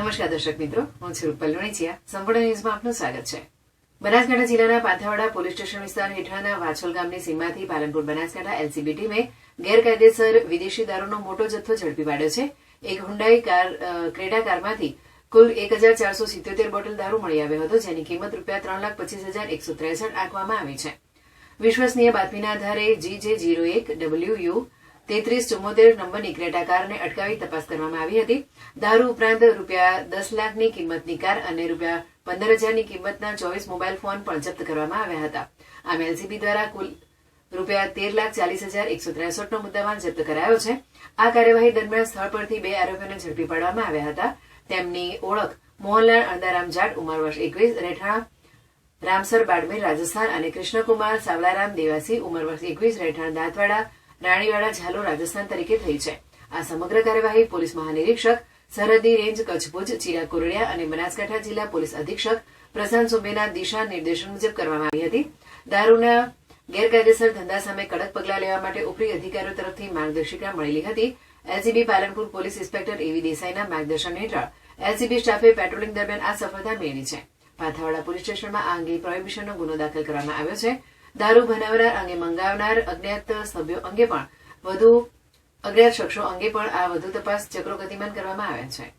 નમસ્કાર દર્શક મિત્રો, હું છું રૂપલ સંપૂર્ણ ન્યૂઝમાં આપનું સ્વાગત છે. બનાસકાંઠા જિલ્લાના પાથાવાડા પોલીસ સ્ટેશન વિસ્તાર હેઠળના વાછોલ ગામની સીમાથી પાલનપુર બનાસકાંઠા એલસીબી ટીમે ગેરકાયદેસર વિદેશી દારૂનો મોટો જથ્થો ઝડપી પાડ્યો છે. એક હુંડાઈ કાર ક્રેડા કારમાંથી કુલ એક હજાર ચારસો સિત્યોતેર બોટલ દારૂ મળી આવ્યો હતો, જેની કિંમત રૂપિયા ત્રણ લાખ પચીસ હજાર એકસો ત્રેસઠ આંકવામાં આવી છે. વિશ્વસનીય બાતમીના આધારે જી જે જીરો એક ડબલ્યુ યુ તેત્રીસ ચુમ્મોતેર નંબરની ક્રેટા કારને અટકાવી તપાસ કરવામાં આવી હતી. દારૂ ઉપરાંત રૂપિયા દસ લાખની કિંમતની કાર અને રૂપિયા પંદર હજારની કિંમતના ચોવીસ મોબાઈલ ફોન પણ જપ્ત કરવામાં આવ્યા હતા. આમ એલસીબી દ્વારા કુલ રૂપિયા તેર લાખ ચાલીસ હજાર એકસો ત્રેસઠનો મુદ્દામાલ જપ્ત કરાયો છે. આ કાર્યવાહી દરમિયાન સ્થળ પરથી બે આરોપીઓને ઝડપી પાડવામાં આવ્યા હતા. તેમની ઓળખ મોહનલાલ અણદારામ જાટ, ઉંમર વર્ષ એકવીસ, રહેઠાણ રામસર બાડમેર રાજસ્થાન અને કૃષ્ણકુમાર સાવલારામ દેવાસી, ઉંમર વર્ષ એકવીસ, રહેઠાણ દાંતવાડા રાણીવાડા ઝાલો રાજસ્થાન તરીકે થઈ છે. આ સમગ્ર કાર્યવાહી પોલીસ મહાનિરીક્ષક, સરહદી રેન્જ કચ્છ ભુજ ચિરાગ કોરડિયા અને બનાસકાંઠા જિલ્લા પોલીસ અધિક્ષક, પ્રશાંત સુબેના દિશા નિર્દેશન મુજબ કરવામાં આવી હતી. દારૂના ગેરકાયદેસર ધંધા સામે કડક પગલાં લેવા માટે ઉપરી અધિકારીઓ તરફથી માર્ગદર્શિકા મળેલી હતી. એલસીબી પાલનપુર પોલીસ ઇન્સ્પેક્ટર એવી દેસાઈના માર્ગદર્શન હેઠળ એલસીબી સ્ટાફે પેટ્રોલિંગ દરમિયાન આ સફળતા મેળવી છે. પાથાવાડા પોલીસ સ્ટેશનમાં આ અંગે પ્રોહિબિશનનો ગુનો દાખલ કરવામાં આવ્યો છે. દારૂ બનાવનાર અંગે મંગાવનાર અજ્ઞાત સભ્યો અંગે પણ વધુ અજ્ઞાત શખ્સો અંગે પણ આ વધુ તપાસ ચક્રો ગતિમાન કરવામાં આવ્યા છે.